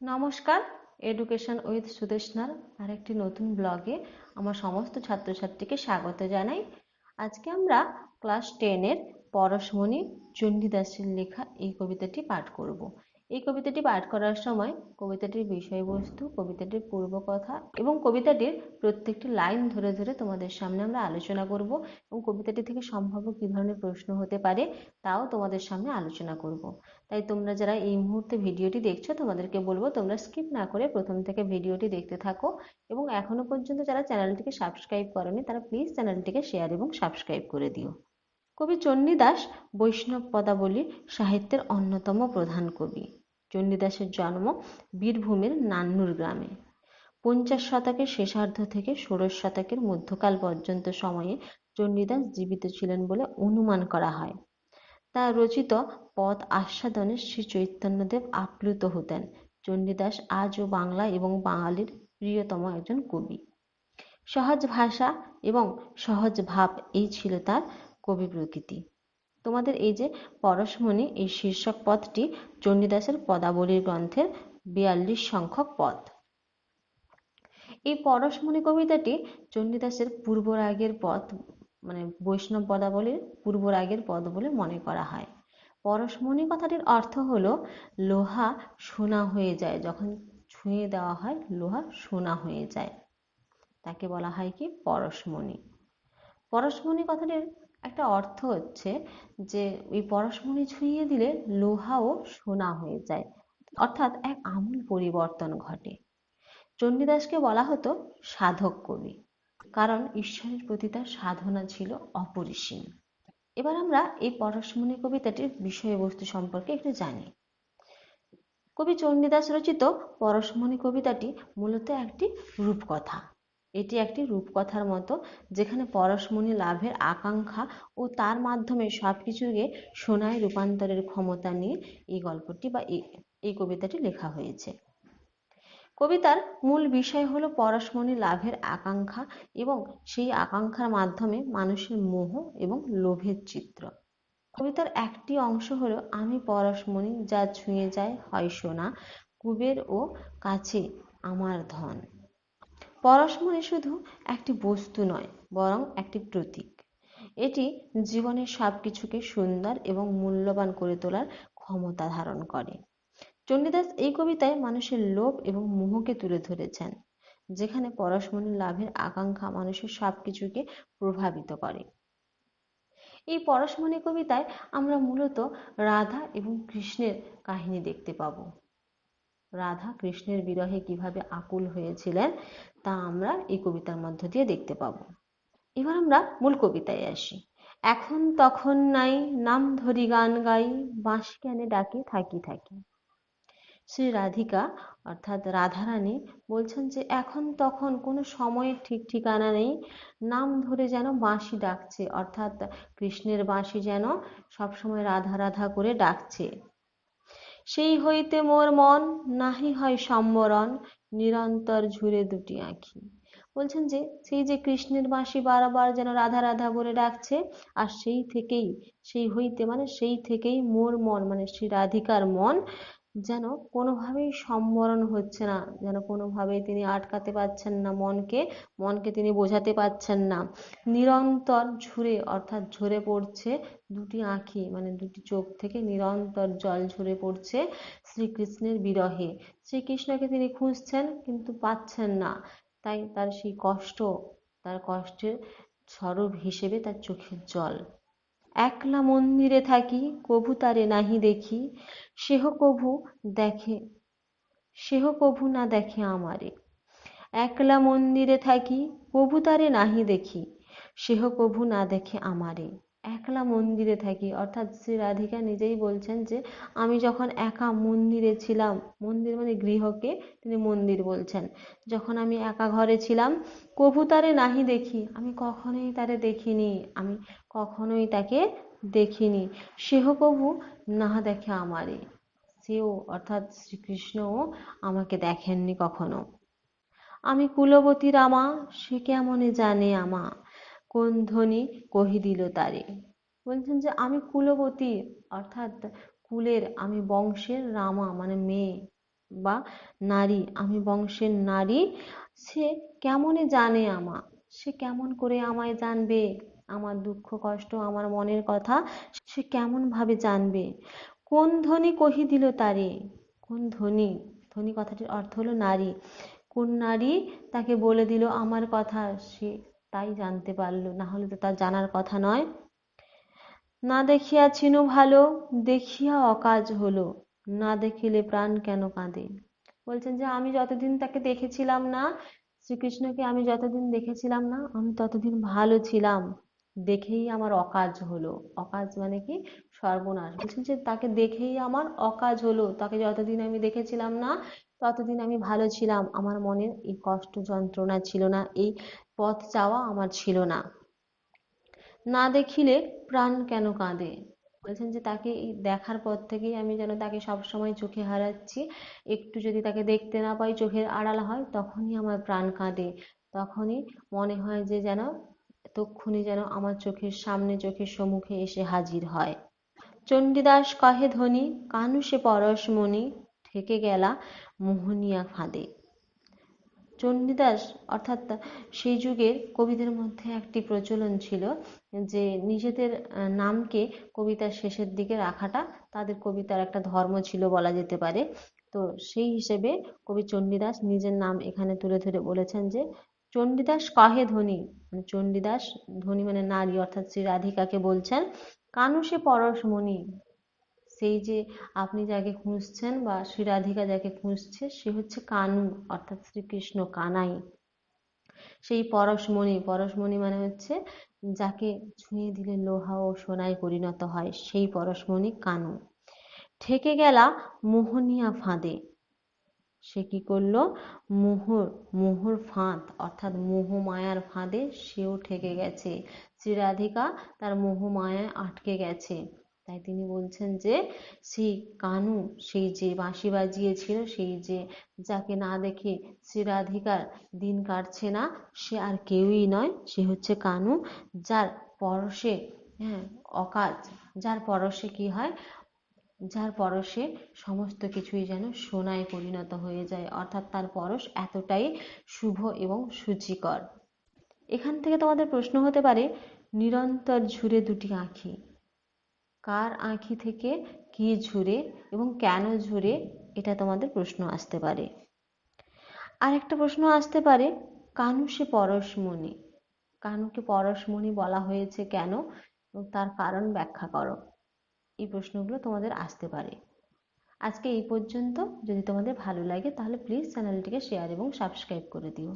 নমস্কার education with সুদেশনার আরেকটি নতুন ব্লগে আমার সমস্ত ছাত্রছাত্রীকে স্বাগত জানাই। আজকে আমরা ক্লাস টেনের পরশমণি চণ্ডীদাসের লেখা এই কবিতাটি পাঠ করব। এই কবিতাটি পাঠ করার সময় কবিতাটির বিষয়বস্তু, কবিতাটির পূর্বকথা এবং কবিতাটির প্রত্যেকটি লাইন ধরে ধরে তোমাদের সামনে আমরা আলোচনা করব এবং কবিতাটি থেকে সম্ভাব্য কী ধরনের প্রশ্ন হতে পারে তাও তোমাদের সামনে আলোচনা করব। তাই তোমরা যারা এই মুহূর্তে ভিডিওটি দেখছ তোমাদেরকে বলব তোমরা স্কিপ না করে প্রথম থেকে ভিডিওটি দেখতে থাকো এবং এখনও পর্যন্ত যারা চ্যানেলটিকে সাবস্ক্রাইব করেনি তারা প্লিজ চ্যানেলটিকে শেয়ার এবং সাবস্ক্রাইব করে দিও। কবি চণ্ডীদাস বৈষ্ণব পদাবলী সাহিত্যের অন্যতম প্রধান কবি। চণ্ডীদাসের জন্ম বীরভূমের নান্নুর গ্রামে। পঞ্চাশ শতকের শেষার্ধ থেকে ষোড়শ শতকের মধ্যকাল পর্যন্ত সময়ে চণ্ডীদাস জীবিত ছিলেন বলে অনুমান করা হয়। তার রচিত পথ আস্বাদনে শ্রী চৈতন্যদেব আপ্লুত হতেন। চণ্ডীদাস আজও বাংলা এবং বাঙালির প্রিয়তম একজন কবি। সহজ ভাষা এবং সহজ ভাব এই ছিল তার কবি প্রকৃতি। তোমাদের এই যে পরশমণি, এই শীর্ষক পদটি চণ্ডীদাসের পদাবলীর গ্রন্থের বিয়াল্লিশ সংখ্যক পদ। এই পরশমণি কবিতাটি চণ্ডীদাসের পূর্বরাগের পদ মানে বৈষ্ণব পদাবলীর পূর্বরাগের পদ বলে মনে করা হয়। পরশমণি কথাটির অর্থ হলো, লোহা সোনা হয়ে যায়, যখন ছুঁয়ে দেওয়া হয়, লোহা সোনা হয়ে যায়। তাকে বলা হয় কি? পরশমণি। পরশমণি কথাটির একটা অর্থ হচ্ছে যে ওই পরশমণি ছুঁয়ে দিলে লোহাও সোনা হয়ে যায়। অর্থাৎ এক আমূল পরিবর্তন ঘটে। চণ্ডীদাসকে বলা হতো সাধক কবি, কারণ ঈশ্বরের প্রতি তার সাধনা ছিল অপরিসীম। এবার আমরা এই পরশমণি কবিতাটির বিষয়বস্তু সম্পর্কে একটু জানি। কবি চণ্ডীদাস রচিত পরশমণি কবিতাটি মূলত একটি রূপকথা। এটি একটি রূপকথার মতো, যেখানে পরশমণি লাভের আকাঙ্ক্ষা ও তার মাধ্যমে সব কিছুকে সোনায় রূপান্তরের ক্ষমতা নিয়ে এই গল্পটি বা এই কবিতাটি লেখা হয়েছে। কবিতার মূল বিষয় হলো পরশমণি লাভের আকাঙ্ক্ষা এবং সেই আকাঙ্ক্ষার মাধ্যমে মানুষের মোহ এবং লোভের চিত্র। কবিতার একটি অংশ হলো, আমি পরশমণি, যা ছুঁয়ে যায় হয় সোনা, কুবের ও কাছে আমার ধন। পরশমণি শুধু একটি বস্তু নয়, বরং একটি প্রতীক। এটি জীবনের সব কিছুকে সুন্দর এবং মূল্যবান করে তোলার ক্ষমতা ধারণ করে। চণ্ডীদাস এই কবিতায় মানুষের লোভ এবং মোহকে তুলে ধরেছেন, যেখানে পরশমণি লাভের আকাঙ্ক্ষা মানুষের সব কিছুকে প্রভাবিত করে। এই পরশমণি কবিতায় আমরা মূলত রাধা এবং কৃষ্ণের কাহিনী দেখতে পাব। রাধা কৃষ্ণের বিরহে কীভাবে আকুল হয়েছিলেন, তা আমরা এই কবিতার মধ্য দিয়ে দেখতে পাব। এবার আমরা মূল কবিতায় আসি। এখন তখন নাই, নাম ধরি গান গাই, বাঁশি কেনে ডাকে, থাকি থাকি। শ্রী রাধিকা, অর্থাৎ রাধারানী, বলছেন যে এখন তখন কোনো সময়ের ঠিক ঠিকানা নেই, নাম ধরে যেন বাঁশি ডাকছে, অর্থাৎ কৃষ্ণের বাঁশি যেন সবসময় রাধা রাধা করে ডাকছে। সেই হইতে মোর মন নাহি হয় সম্বরণ, নিরন্তর ঝুরে দুটি আঁখি। বলছেন যে, সেই যে কৃষ্ণের বাঁশি বারবার যেন রাধা রাধা বলে ডাকছে, আর সেই থেকেই, সেই হইতে মানে সেই থেকেই মোর মন মানে শ্রী রাধিকার মন যেন কোনোভাবেই সম্বরণ হচ্ছে না, যেন কোনোভাবেই তিনি আটকাতে পারছেন না মনকে মনকে তিনি বোঝাতে পারছেন না। নিরন্তর ঝরে, অর্থাৎ ঝরে পড়ছে দুটি আঁখি মানে দুটি চোখ থেকে নিরন্তর জল ঝরে পড়ছে শ্রীকৃষ্ণের বিরহে। শ্রীকৃষ্ণকে তিনি খুঁজছেন কিন্তু পাচ্ছেন না। তাই তার সেই কষ্ট, তার কষ্টের স্বরূপ হিসেবে তার চোখের জল। একলা মন্দিরে থাকি, কভু তারে নাহি দেখি, সেহ কভু দেখে, সেহ কভু না দেখে আমারে। একলা মন্দিরে থাকি, কভু তারে নাহি দেখি, সেহ কভু না দেখে আমারে। একলা মন্দিরে থাকি। অর্থাৎ শ্রী রাধিকা নিজেই বলছেন যে, আমি যখন একা মন্দিরে ছিলাম, মন্দির মানে গৃহকে তিনি মন্দির বলছেন। যখন আমি একা ঘরে ছিলাম, কভু তারে নাহি দেখি, আমি কখনোই তারে দেখিনি, আমি কখনোই তাকে দেখিনি। সেহ কভু না দেখে আমারে, সেও অর্থাৎ শ্রীকৃষ্ণও আমাকে দেখেননি কখনো। আমি কুলবতী রামা, সে কেমনে জানে আমা? কোন ধ্বনি কহি দিল তারে? বলছেন যে, আমি কুলবতী, অর্থাৎ কুলের, আমি বংশের রামা মানে মেয়ে বা নারী, আমি বংশের নারী, সে কেমনে জানে আমা? সে কেমন করে আমায় জানবে? আমার দুঃখ, কষ্ট, আমার মনের কথা সে কেমন ভাবে জানবে? কোন ধ্বনি কহি দিল তারে? কোন ধ্বনি? ধ্বনি কথাটির অর্থ হলো নারী। কোন নারী তাকে বলে দিল, আমার কথা সে তাই জানতে পারল না হলে তো তার জানার কথা নয়। না দেখিয়া ছিনু ভালো, দেখিয়া অকাজ হলো। না দেখিলে প্রাণ কেন কাঁদে? বলছেন যে, আমি যতদিন তাকে দেখেছিলাম না, শ্রীকৃষ্ণকে আমি যতদিন দেখেছিলাম না, আমি ততদিন ভালো ছিলাম। দেখেই আমার অকাজ হলো। অকাজ মানে কি? সর্বনাশ। বলছেন যে, তাকে দেখেই আমার অকাজ হলো। তাকে যতদিন আমি দেখেছিলাম না ততদিন আমি ভালো ছিলাম। আমার মনে এই কষ্ট যন্ত্রণা ছিল না, এই পথ চাওয়া আমার ছিল না। না দেখিলে প্রাণ কেন কাঁদে? বলছেন যে, তাকে দেখার পর থেকেই আমি যেন তাকে সব সময় চোখে হারাচ্ছি। একটু যদি তাকে দেখতে না পাই, চোখের আড়াল হয়, তখনই আমার প্রাণ কাঁদে। তখনই মনে হয় যে, যেন তক্ষুনি যেন আমার চোখের সামনে, চোখের সম্মুখে এসে হাজির হয়। চণ্ডীদাস কহে ধ্বনি কানুষে পরশমণি ঠেকে গেলা মোহনিয়া ফাঁদে। চণ্ডীদাস অর্থাৎ সেই যুগের কবিদের মধ্যে একটি প্রচলন ছিল যে নিজেদের নামকে কবিতার শেষের দিকে রাখাটা তাদের কবিতার একটা ধর্ম ছিল বলা যেতে পারে। তো সেই হিসেবে কবি চণ্ডীদাস নিজের নাম এখানে তুলে ধরে বলেছেন যে, চণ্ডীদাস কহে ধ্বনি মানে চণ্ডীদাস ধনী মানে নারী অর্থাৎ শ্রী রাধিকাকে বলছেন কানুষে পরশমণি সেই যে আপনি যাকে খুঁজছেন বা শ্রী রাধিকা যাকে খুঁজছে, সে হচ্ছে কানু, অর্থাৎ শ্রীকৃষ্ণ, কানাই। সেই পরশমণি পরশমণি মানে হচ্ছে যাকে ছুঁয়ে দিলে লোহা ও সোনায় পরিণত হয়, সেই পরশমণি কানু। ঠেকে গেলা মোহনিয়া ফাঁদে। সে কি করল? মোহর মোহর ফাঁদ, অর্থাৎ মোহমায়ার ফাঁদে সেও ঠেকে গেছে। শ্রী রাধিকা তার মোহমায়ায় আটকে গেছে। তাই তিনি বলছেন যে, সেই কানু, সেই যে বাঁশি বাজিয়েছিল, সেই যে যাকে না দেখে শ্রী রাধিকার দিন কাটছে না, সে আর কেউই নয়, সে হচ্ছে কানু। যার পরশে হ্যাঁ অকাজ, যার পরশে কি হয়? যার পরশে সমস্ত কিছুই যেন সোনায় পরিণত হয়ে যায়, অর্থাৎ তার পরশ এতটাই শুভ এবং সূচিকর এখান থেকে তোমাদের প্রশ্ন হতে পারে, নিরন্তর ঝুরে দুটি আঁখি কার আঁখি থেকে কি ঝুরে এবং কেন ঝুরে এটা তোমাদের প্রশ্ন আসতে পারে। আর একটা প্রশ্ন আসতে পারে, কানু সে পরশমণি কানুকে পরশমণি বলা হয়েছে কেন এবং তার কারণ ব্যাখ্যা করো। এই প্রশ্নগুলো তোমাদের আসতে পারে। আজকে এই পর্যন্ত। যদি তোমাদের ভালো লাগে তাহলে প্লিজ চ্যানেলটিকে শেয়ার এবং সাবস্ক্রাইব করে দিও।